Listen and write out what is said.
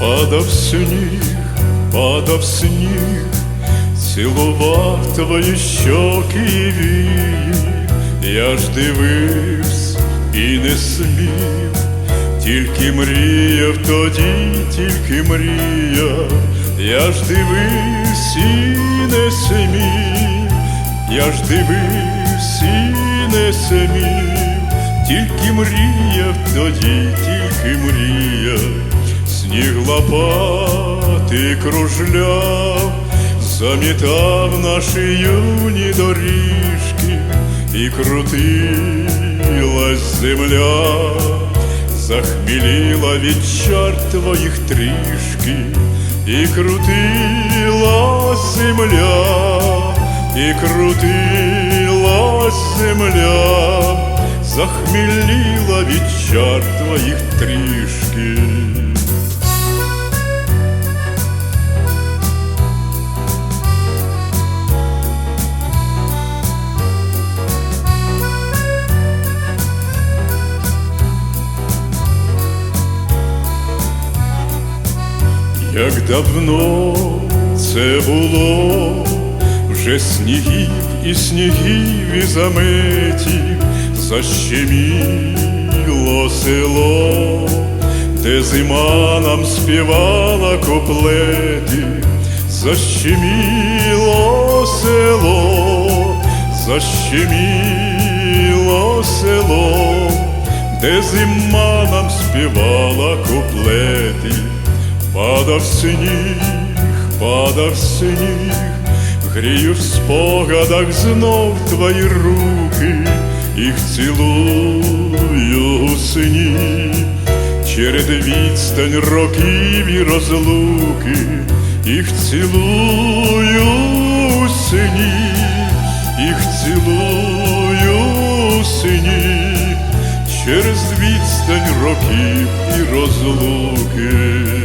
Падав сніг, падав сніг, цілував твої щоки і вії, я ж дивився і не смів, тільки мріяв тоді, тільки мріяв, я ж дивився і не смів, я ж дивився і не смів, тільки мріяв тоді, тільки мріяв, сніг лопати кружляв, замітав наші юні доріжки, і крутилась земля, захміліла від чар твоїх трішки, і крутилась земля, і крутилась земля, захміліла від чар твоїх трішки. Як давно це було, вже снігів і снігів і заметів защеміло село, де зима нам співала куплети, защеміло село, защеміло село, де зима нам співала куплети. Падав сніг, падав сніг, грію в спогадах знов твої руки, їх цілую у сні, через відстань років і розлуки, їх цілую у сні, їх цілую у сні, через відстань років і розлуки.